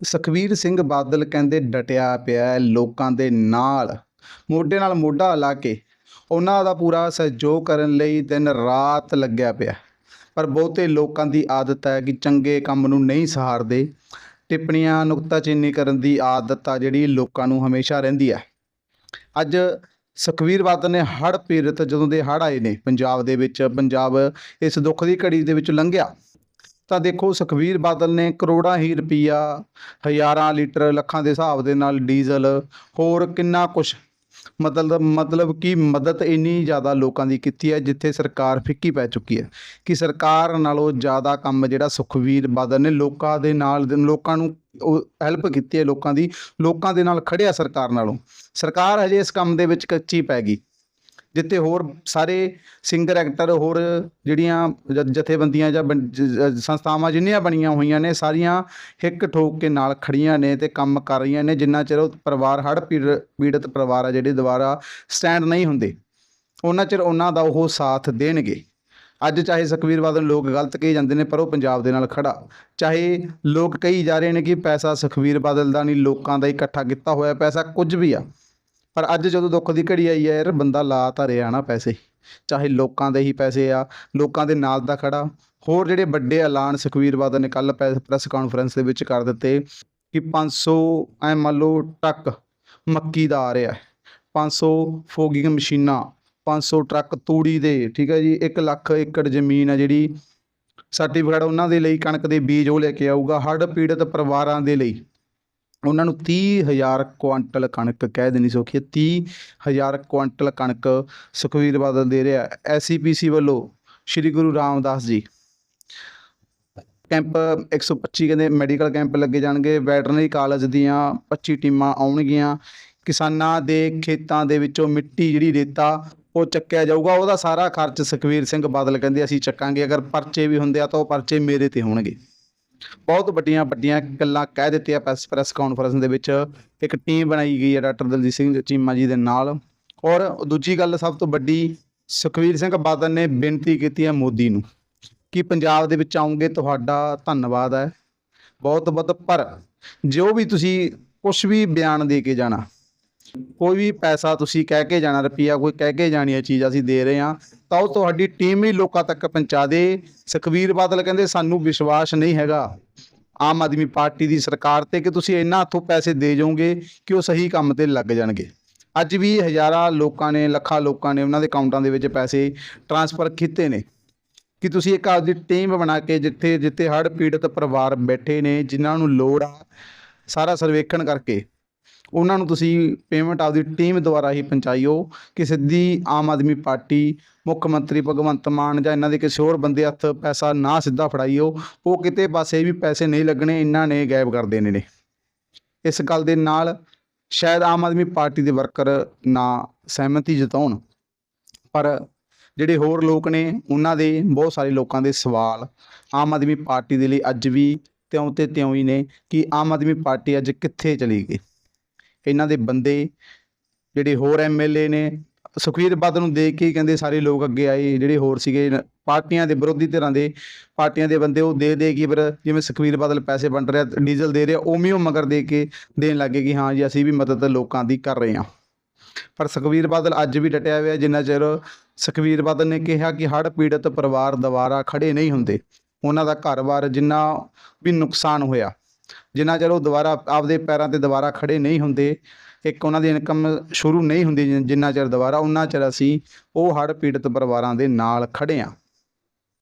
ਸੁਖਬੀਰ ਸਿੰਘ ਬਾਦਲ ਕਹਿੰਦੇ ਡਟਿਆ ਪਿਆ ਲੋਕਾਂ ਦੇ ਨਾਲ। ਮੋਢੇ ਨਾਲ ਮੋਢਾ ਲਾ ਕੇ ਉਹਨਾਂ ਦਾ ਪੂਰਾ ਸਹਿਯੋਗ ਕਰਨ ਲਈ ਦਿਨ ਰਾਤ ਲੱਗਿਆ ਪਿਆ। ਪਰ ਬਹੁਤੇ ਲੋਕਾਂ ਦੀ ਆਦਤ ਹੈ ਕਿ ਚੰਗੇ ਕੰਮ ਨੂੰ ਨਹੀਂ ਸਹਾਰਦੇ। ਟਿੱਪਣੀਆਂ ਨੁਕਤਾਚੀਨੀ ਕਰਨ ਦੀ ਆਦਤ ਆ ਜਿਹੜੀ ਲੋਕਾਂ ਨੂੰ ਹਮੇਸ਼ਾ ਰਹਿੰਦੀ ਹੈ ਅੱਜ ਸੁਖਬੀਰ ਬਾਦਲ ਨੇ ਹੜ੍ਹ ਪੀੜਤ ਜਦੋਂ ਦੇ ਹੜ੍ਹ ਆਏ ਨੇ, ਪੰਜਾਬ ਦੇ ਵਿੱਚ ਪੰਜਾਬ ਇਸ ਦੁੱਖ ਦੀ ਘੜੀ ਦੇ ਵਿੱਚ ਲੰਘਿਆ। ਤਾਂ ਦੇਖੋ ਸੁਖਬੀਰ ਬਾਦਲ ਨੇ ਕਰੋੜਾਂ ਹੀ ਰੁਪਈਆ, ਹਜ਼ਾਰਾਂ ਲੀਟਰ ਲੱਖਾਂ ਦੇ ਹਿਸਾਬ ਦੇ ਨਾਲ ਡੀਜ਼ਲ, ਹੋਰ ਕਿੰਨਾ ਕੁਛ। ਮਤਲਬ ਮਤਲਬ ਕਿ ਮਦਦ ਇੰਨੀ ਜ਼ਿਆਦਾ ਲੋਕਾਂ ਦੀ ਕੀਤੀ ਹੈ, ਜਿੱਥੇ ਸਰਕਾਰ ਫਿੱਕੀ ਪੈ ਚੁੱਕੀ ਹੈ। ਕਿ ਸਰਕਾਰ ਨਾਲੋਂ ਜ਼ਿਆਦਾ ਕੰਮ ਜਿਹੜਾ ਸੁਖਬੀਰ ਬਾਦਲ ਨੇ ਲੋਕਾਂ ਦੇ ਨਾਲ, ਲੋਕਾਂ ਨੂੰ ਉਹ ਹੈਲਪ ਕੀਤੀ ਹੈ ਲੋਕਾਂ ਦੀ, ਲੋਕਾਂ ਦੇ ਨਾਲ ਖੜਿਆ ਸਰਕਾਰ ਨਾਲੋਂ। ਸਰਕਾਰ ਹਜੇ ਇਸ ਕੰਮ ਦੇ ਵਿੱਚ ਕੱਚੀ ਪੈ ਗਈ। ਜਿੱਥੇ ਹੋਰ ਸਾਰੇ ਸਿੰਗਰ ਐਕਟਰ ਹੋਰ ਜਿਹੜੀਆਂ ਜ- ਜਥੇਬੰਦੀਆਂ ਜਾਂ ਜ- ਸੰਸਥਾਵਾਂ ਜਿੰਨੀਆਂ ਬਣੀਆਂ ਹੋਈਆਂ ਨੇ, ਸਾਰੀਆਂ ਹਿੱਕ ਠੋਕ ਕੇ ਨਾਲ ਖੜੀਆਂ ਨੇ ਤੇ ਕੰਮ ਕਰ ਰਹੀਆਂ ਨੇ, ਜਿੰਨਾ ਚਿਰ ਉਹ ਪਰਿਵਾਰ, ਹੜ੍ਹ ਪੀੜ- ਪੀੜਤ ਪਰਿਵਾਰ ਆ ਜਿਹੜੇ ਦੁਬਾਰਾ ਸਟੈਂਡ ਨਹੀਂ ਹੁੰਦੇ, ਉਹਨਾਂ ਚਿਰ ਉਹਨਾਂ ਦਾ ਉਹ ਸਾਥ ਦੇਣਗੇ। ਅੱਜ ਚਾਹੇ ਸੁਖਬੀਰ ਬਾਦਲ ਲੋਕ ਗਲਤ ਕਹੀ ਜਾਂਦੇ ਨੇ, ਪਰ ਉਹ ਪੰਜਾਬ ਦੇ ਨਾਲ ਖੜਾ ਚਾਹੇ ਲੋਕ ਕਹੀ ਜਾ ਰਹੇ ਨੇ ਕਿ ਪੈਸਾ ਸੁਖਬੀਰ ਬਾਦਲ ਦਾ ਨਹੀਂ, ਲੋਕਾਂ ਦਾ ਇਕੱਠਾ ਕੀਤਾ ਹੋਇਆ ਪੈਸਾ ਕੁਝ ਵੀ ਆ। ਪਰ ਅੱਜ ਜਦੋਂ ਦੁੱਖ ਦੀ ਘੜੀ ਆਈ ਹੈ ਯਾਰ, ਬੰਦਾ ਲਾ ਤਾਂ ਰਿਹਾ ਨਾ ਪੈਸੇ, ਚਾਹੇ ਲੋਕਾਂ ਦੇ ਹੀ ਪੈਸੇ ਆ, ਲੋਕਾਂ ਦੇ ਨਾਲ ਦਾ ਖੜਾ। ਹੋਰ ਜਿਹੜੇ ਵੱਡੇ ਐਲਾਨ ਸੁਖਬੀਰ ਬਾਦਲ ਨੇ ਕੱਲ ਪ੍ਰੈਸ ਕਾਨਫਰੰਸ ਦੇ ਵਿੱਚ ਕਰ ਦਿੱਤੇ ਕਿ 500 ਐ ਮੰਨ ਲਓ ਟੱਕ ਮੱਕੀ ਦਾ ਆ ਰਿਹਾ 500 ਫੋਗਿੰਗ ਮਸ਼ੀਨਾਂ 500 ਟਰੱਕ ਤੂੜੀ ਦੇ, ਠੀਕ ਹੈ ਜੀ 1 ਲੱਖ ਏਕੜ ਜ਼ਮੀਨ ਆ ਜਿਹੜੀ। ਸਰਟੀਫਿਕੇਟ ਉਹਨਾਂ ਦੇ ਲਈ, ਕਣਕ ਦੇ ਬੀਜ ਉਹ ਲੈ ਕੇ ਆਊਗਾ, ਹੜ੍ਹ ਪੀੜਤ ਪਰਿਵਾਰਾਂ ਦੇ ਲਈ। ਉਹਨਾਂ ਨੂੰ 30000 ਕੁਆਂਟਲ ਕਣਕ ਕਹਿ ਦੇਣੀ ਸੌਖੀ ਹੈ। 30000 ਕੁਆਂਟਲ ਕਣਕ ਸੁਖਬੀਰ ਬਾਦਲ ਦੇ ਰਿਹਾ ਐਸਸੀਪੀਸੀ ਵੱਲੋਂ ਸ਼੍ਰੀ ਗੁਰੂ ਰਾਮਦਾਸ ਜੀ। ਕੈਂਪ 125 ਕਹਿੰਦੇ ਮੈਡੀਕਲ ਕੈਂਪ ਲੱਗੇ ਜਾਣਗੇ। ਵੈਟਰਨਰੀ ਕਾਲਜ ਦੀਆਂ 25 ਟੀਮਾਂ ਆਉਣਗੀਆਂ। ਕਿਸਾਨਾਂ ਦੇ ਖੇਤਾਂ ਦੇ ਵਿੱਚੋਂ ਮਿੱਟੀ ਜਿਹੜੀ ਰੇਤਾ, ਉਹ ਚੱਕਿਆ ਜਾਊਗਾ। ਉਹਦਾ ਸਾਰਾ ਖਰਚ ਸੁਖਬੀਰ ਸਿੰਘ ਬਾਦਲ ਕਹਿੰਦੇ ਅਸੀਂ ਚੱਕਾਂਗੇ। ਅਗਰ ਪਰਚੇ ਵੀ ਹੁੰਦੇ ਆ ਤਾਂ ਉਹ ਪਰਚੇ ਮੇਰੇ ਤੇ ਹੋਣਗੇ। ਬਹੁਤ ਵੱਡੀਆਂ ਵੱਡੀਆਂ ਗੱਲਾਂ ਕਹਿ ਦਿੱਤੀਆਂ ਪ੍ਰੈਸ ਪ੍ਰੈਸ ਕਾਨਫਰੰਸ ਦੇ ਵਿੱਚ। ਇੱਕ ਟੀਮ ਬਣਾਈ ਗਈ ਹੈ ਡਾਕਟਰ ਦਲਜੀਤ ਸਿੰਘ ਚੀਮਾ ਜੀ ਦੇ ਨਾਲ। ਔਰ ਦੂਜੀ ਗੱਲ ਸਭ ਤੋਂ ਵੱਡੀ ਸੁਖਬੀਰ ਸਿੰਘ ਬਾਦਲ ਨੇ ਬੇਨਤੀ ਕੀਤੀ ਹੈ ਮੋਦੀ ਨੂੰ ਕਿ ਪੰਜਾਬ ਦੇ ਵਿੱਚ ਆਉਂਗੇ ਤੁਹਾਡਾ ਧੰਨਵਾਦ ਹੈ। ਬਹੁਤ ਬਹੁਤ ਪਰ ਜੋ ਵੀ ਤੁਸੀਂ ਕੁਝ ਵੀ ਬਿਆਨ ਦੇ ਕੇ ਜਾਣਾ ਕੋਈ ਵੀ ਪੈਸਾ ਤੁਸੀਂ ਕਹਿ ਕੇ ਜਾਣਾ, ਰੁਪਈਆ ਕੋਈ ਕਹਿ ਕੇ ਜਾਣੀ ਹੈ, ਚੀਜ਼ ਅਸੀਂ ਦੇ ਰਹੇ ਹਾਂ, ਤਾਂ ਉਹ ਤੁਹਾਡੀ ਟੀਮ ਹੀ ਲੋਕਾਂ ਤੱਕ ਪਹੁੰਚਾ ਦੇ। ਸੁਖਬੀਰ ਬਾਦਲ ਕਹਿੰਦੇ, ਸਾਨੂੰ ਵਿਸ਼ਵਾਸ ਨਹੀਂ ਹੈਗਾ ਆਮ ਆਦਮੀ ਪਾਰਟੀ ਦੀ ਸਰਕਾਰ ਤੇ ਕਿ ਤੁਸੀਂ ਇੰਨਾ ਹੱਥੋਂ ਪੈਸੇ ਦੇ ਜਾਓਗੇ ਕਿ ਉਹ ਸਹੀ ਕੰਮ ਤੇ ਲੱਗ ਜਾਣਗੇ। ਅੱਜ ਵੀ ਹਜ਼ਾਰਾਂ ਲੋਕਾਂ ਨੇ, ਲੱਖਾਂ ਲੋਕਾਂ ਨੇ ਉਹਨਾਂ ਦੇ ਅਕਾਊਂਟਾਂ ਦੇ ਵਿੱਚ ਪੈਸੇ ਟ੍ਰਾਂਸਫਰ ਕੀਤੇ ਨੇ। ਕਿ ਤੁਸੀਂ ਇੱਕ ਆਪਦੀ ਟੀਮ ਬਣਾ ਕੇ ਜਿੱਥੇ ਜਿੱਥੇ ਹੜ੍ਹ ਪੀੜਤ ਪਰਿਵਾਰ ਬੈਠੇ ਨੇ, ਜਿਨ੍ਹਾਂ ਨੂੰ ਲੋੜ ਆ ਸਾਰਾ ਸਰਵੇਖਣ ਕਰਕੇ ਉਹਨਾਂ ਨੂੰ ਤੁਸੀਂ ਪੇਮੈਂਟ ਆਪਦੀ ਟੀਮ ਦੁਆਰਾ ਹੀ ਪਹੁੰਚਾਈਓ ਕਿ ਸਿੱਧੀ ਆਮ ਆਦਮੀ ਪਾਰਟੀ, ਮੁੱਖ ਮੰਤਰੀ ਭਗਵੰਤ ਮਾਨ ਜਾਂ ਇਹਨਾਂ ਦੇ ਕਿਸੇ ਹੋਰ ਬੰਦੇ ਹੱਥ ਪੈਸਾ ਨਾ ਸਿੱਧਾ ਫੜਾਈਓ, ਉਹ ਕਿਤੇ ਪਾਸੇ ਵੀ ਪੈਸੇ ਨਹੀਂ ਲੱਗਣੇ ਇਹਨਾਂ ਨੇ ਗਾਇਬ ਕਰ ਦੇਣੇ ਨੇ। ਇਸ ਗੱਲ ਦੇ ਨਾਲ ਸ਼ਾਇਦ ਆਮ ਆਦਮੀ ਪਾਰਟੀ ਦੇ ਵਰਕਰ ਨਾ ਸਹਿਮਤੀ ਜਤਾਉਣ। ਪਰ ਜਿਹੜੇ ਹੋਰ ਲੋਕ ਨੇ, ਉਹਨਾਂ ਦੇ ਬਹੁਤ ਸਾਰੇ ਲੋਕਾਂ ਦੇ ਸਵਾਲ ਆਮ ਆਦਮੀ ਪਾਰਟੀ ਦੇ ਲਈ ਅੱਜ ਵੀ ਤਿਉਂ ਤੇ ਤਿਉਂ ਹੀ ਨੇ ਕਿ ਆਮ ਆਦਮੀ ਪਾਰਟੀ ਅੱਜ ਕਿੱਥੇ ਚਲੀ ਗਈ। ਇਹਨਾਂ ਦੇ ਬੰਦੇ ਜਿਹੜੇ ਹੋਰ ਐਮਐਲਏ ਨੇ ਸੁਖਬੀਰ ਬਾਦਲ ਨੂੰ ਦੇਖ ਕੇ ਕਹਿੰਦੇ ਸਾਰੇ ਲੋਕ ਅੱਗੇ ਆਏ, ਜਿਹੜੇ ਹੋਰ ਸੀਗੇ, ਪਾਰਟੀਆਂ ਦੇ ਵਿਰੋਧੀ ਧਿਰਾਂ ਦੇ ਪਾਰਟੀਆਂ ਦੇ ਬੰਦੇ ਉਹ ਦੇ ਦੇ ਕੇ ਫਿਰ ਜਿਵੇਂ ਸੁਖਬੀਰ ਬਾਦਲ ਪੈਸੇ ਵੰਡ ਰਿਹਾ, ਡੀਜ਼ਲ ਦੇ ਰਿਹਾ, ਉਵੇਂ ਉਹ ਮਗਰ ਦੇ ਕੇ ਦੇਣ ਲੱਗੇ ਕਿ ਹਾਂ ਜੀ, ਅਸੀਂ ਵੀ ਮਦਦ ਲੋਕਾਂ ਦੀ ਕਰ ਰਹੇ ਹਾਂ। ਪਰ ਸੁਖਬੀਰ ਬਾਦਲ ਅੱਜ ਵੀ ਡਟਿਆ ਹੋਇਆ, ਜਿੰਨਾ ਚਿਰ ਸੁਖਬੀਰ ਬਾਦਲ ਨੇ ਕਿਹਾ ਕਿ ਹੜ੍ਹ ਪੀੜਤ ਪਰਿਵਾਰ ਦੁਬਾਰਾ ਖੜੇ ਨਹੀਂ ਹੁੰਦੇ, ਉਹਨਾਂ ਦਾ ਘਰ-ਬਾਰ ਜਿੰਨਾ ਵੀ ਨੁਕਸਾਨ ਹੋਇਆ ਜਿੰਨਾ ਚਿਰ ਉਹ ਦੁਬਾਰਾ ਆਪਦੇ ਪੈਰਾਂ ਤੇ ਦੁਬਾਰਾ ਖੜੇ ਨਹੀਂ ਹੁੰਦੇ, ਇੱਕ ਉਹਨਾਂ ਦੀ ਇਨਕਮ ਸ਼ੁਰੂ ਨਹੀਂ ਹੁੰਦੀ ਜਿੰਨਾ ਚਿਰ ਦੁਬਾਰਾ, ਉਹਨਾਂ ਚਿਰ ਅਸੀਂ ਉਹ ਹੜ੍ਹ ਪੀੜਤ ਪਰਿਵਾਰਾਂ ਦੇ ਨਾਲ ਖੜੇ ਹਾਂ।